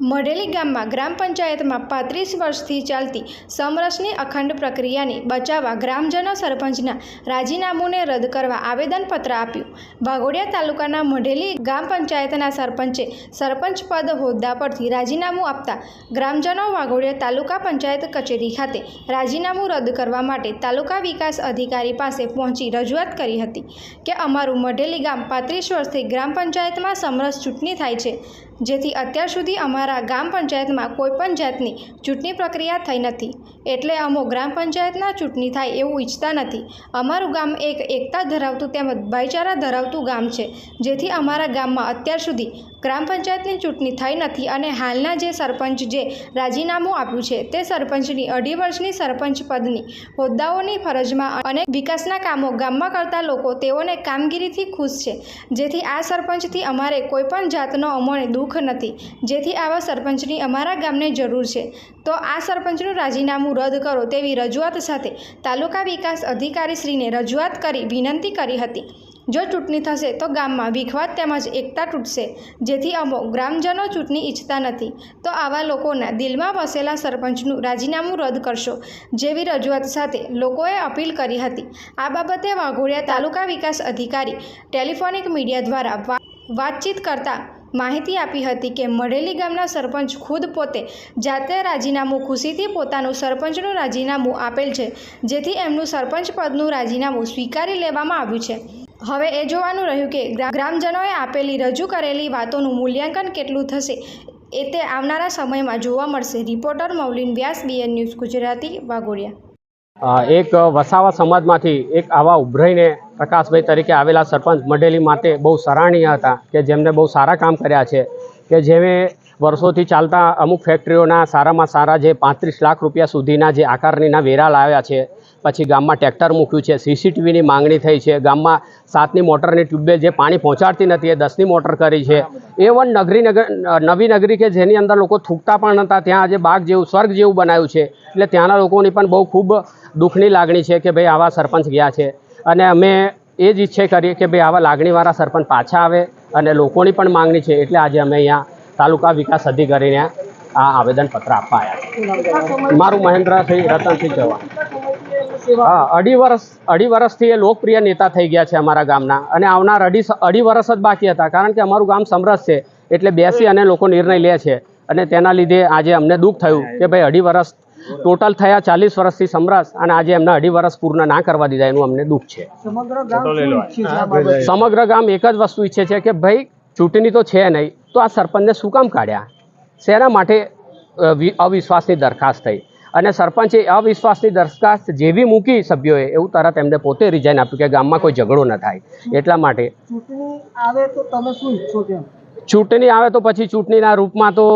મઢેલી ગામમાં ગ્રામ પંચાયતમાં પાંત્રીસ વર્ષથી ચાલતી સમરસની અખંડ પ્રક્રિયાને બચાવવા ગ્રામજનો સરપંચના રાજીનામુંને રદ કરવા આવેદનપત્ર આપ્યું. વાઘોડિયા તાલુકાના મઢેલી ગ્રામ પંચાયતના સરપંચે સરપંચ પદ હોદ્દા પરથી રાજીનામું આપતા ગ્રામજનો વાઘોડિયા તાલુકા પંચાયત કચેરી ખાતે રાજીનામું રદ કરવા માટે તાલુકા વિકાસ અધિકારી પાસે પહોંચી રજૂઆત કરી હતી કે અમારું મઢેલી ગામ પાંત્રીસ વર્ષથી ગ્રામ પંચાયતમાં સમરસ ચૂંટણી થાય છે, જેથી અત્યાર સુધી અમારા ગ્રામ પંચાયતમાં કોઈપણ જાતની ચૂંટણી પ્રક્રિયા થઈ નથી. એટલે અમો ગ્રામ પંચાયતના ચૂંટણી થાય એવું ઈચ્છતા નથી. અમારું ગામ એક એકતા ધરાવતું તેમજ ભાઈચારા ધરાવતું ગામ છે, જેથી અમારા ગામમાં અત્યાર સુધી ગ્રામ પંચાયતની ચૂંટણી થઈ નથી અને હાલના જે સરપંચ જે રાજીનામું આપ્યું છે, તે સરપંચની અઢી વર્ષની સરપંચ પદની હોદ્દાઓની ફરજમાં અને વિકાસના કામો ગામમાં કરતા લોકો તેઓને કામગીરીથી ખુશ છે. જેથી આ સરપંચથી અમારે કોઈપણ જાતનો અમોને દુઃખ નથી. જેથી આવા સરપંચની અમારા ગામને જરૂર છે. તો આ સરપંચનું રાજીનામું રદ કરો તેવી રજૂઆત સાથે તાલુકા વિકાસ અધિકારીશ્રીને રજૂઆત કરી વિનંતી કરી હતી. જો ચૂંટણી થશે તો ગામમાં વિખવાદ તેમજ એકતા તૂટશે, જેથી અમો ગ્રામજનો ચૂંટણી ઈચ્છતા નથી. તો આવા લોકોના દિલમાં વસેલા સરપંચનું રાજીનામું રદ કરશો જેવી રજૂઆત સાથે લોકોએ અપીલ કરી હતી. આ બાબતે વાઘોડિયા તાલુકા વિકાસ અધિકારી ટેલિફોનિક મીડિયા દ્વારા વાતચીત કરતા માહિતી આપી હતી કે મઢેલી ગામના સરપંચ ખુદ પોતે જાતે રાજીનામું ખુશીથી પોતાનું સરપંચનું રાજીનામું આપેલ છે જેથી એમનું સરપંચ પદનું રાજીનામું સ્વીકારી લેવામાં આવ્યું છે. હવે એ જોવાનું રહ્યું કે ગ્રામજનોએ આપેલી રજૂ કરેલી વાતોનું મૂલ્યાંકન કેટલું થશે એ તે આવનારા સમયમાં જોવા મળશે. Reporter Maulin Vyas BN news Gujarati Waghodia અ, એક વસાવા સમાજમાંથી એક આવા ઉભરાઈને પ્રકાશભાઈ તરીકે આવેલા સરપંચ મઢેલી માટે બહુ સરાહનીય હતા કે જેમને બહુ સારા કામ કર્યા છે કે જેમે વર્ષોથી ચાલતા અમુક ફેક્ટરીઓના સારામાં સારા જે પાંત્રીસ લાખ રૂપિયા સુધીના જે આકારણીના વેરા લાવ્યા છે, પછી ગામમાં ટ્રેક્ટર મૂક્યું છે, સીસીટીવીની માંગણી થઈ છે, ગામમાં સાતની મોટરની ટ્યુબવેલ જે પાણી પહોંચાડતી નથી એ દસની મોટર કરી છે એ વન નગરી નગર નવી નગરી કે જેની અંદર લોકો થૂકતા પણ હતા ત્યાં આજે બાગ જેવું, સ્વર્ગ જેવું બનાવ્યું છે. એટલે ત્યાંના લોકોની પણ બહુ ખૂબ દુઃખની લાગણી છે કે ભાઈ આવા સરપંચ ગયા છે. અને અમે એ જ ઈચ્છે કરીએ કે ભાઈ આવા લાગણીવાળા સરપંચ પાછા આવે અને લોકોની પણ માંગણી છે. એટલે આજે અમે અહીંયા તાલુકા વિકાસ અધિકારીને આ આવેદનપત્ર આપવા આવ્યા છે મારું મહેન્દ્રસિંહ રતનસિંહ ચૌહાણ. હા અઢી વર્ષ અઢી વર્ષથી એ લોકપ્રિય નેતા થઈ ગયા છે અમારા ગામના. અને આવનાર અઢી અઢી વર્ષ જ બાકી હતા કારણ કે અમારું ગામ સમરસ છે એટલે બેસી અને લોકો નિર્ણય લે છે. અને તેના લીધે આજે અમને દુઃખ થયું કે ભાઈ અઢી વર્ષ ટોટલ થયા ચાલીસ વર્ષથી સમરસ અને આજે એમને અઢી વર્ષ પૂર્ણ ના કરવા દીધા એનું અમને દુઃખ છે. સમગ્ર ગામ એક જ વસ્તુ ઈચ્છે છે કે ભાઈ ચૂંટણી તો છે નહીં તો આ સરપંચને શું કામ કાઢ્યા? શેના માટે અવિશ્વાસની દરખાસ્ત થઈ? અને સરપંચે અવિશ્વાસની દરખાસ્ત જેવી મૂકી સભ્યોએ એવું તરત એમને પોતે રિઝાઇન આપ્યું કે ગામમાં કોઈ ઝઘડો ન થાય. એટલા માટે. ચૂંટણી આવે તો તમે શું ઈચ્છો છો એમ? ચૂંટણી આવે તો પછી ચૂંટણીના રૂપમાં તો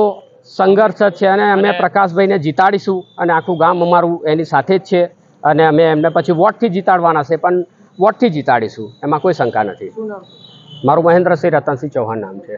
સંઘર્ષ જ છે અને અમે પ્રકાશભાઈને જીતાડીશું અને આખું ગામ અમારું એની સાથે જ છે અને અમે એમને પછી વોટથી જીતાડવાના છે પણ વોટથી જીતાડીશું. એમાં કોઈ શંકા નથી. મારું મહેન્દ્રસિંહ રતનસિંહ ચૌહાણ નામ છે.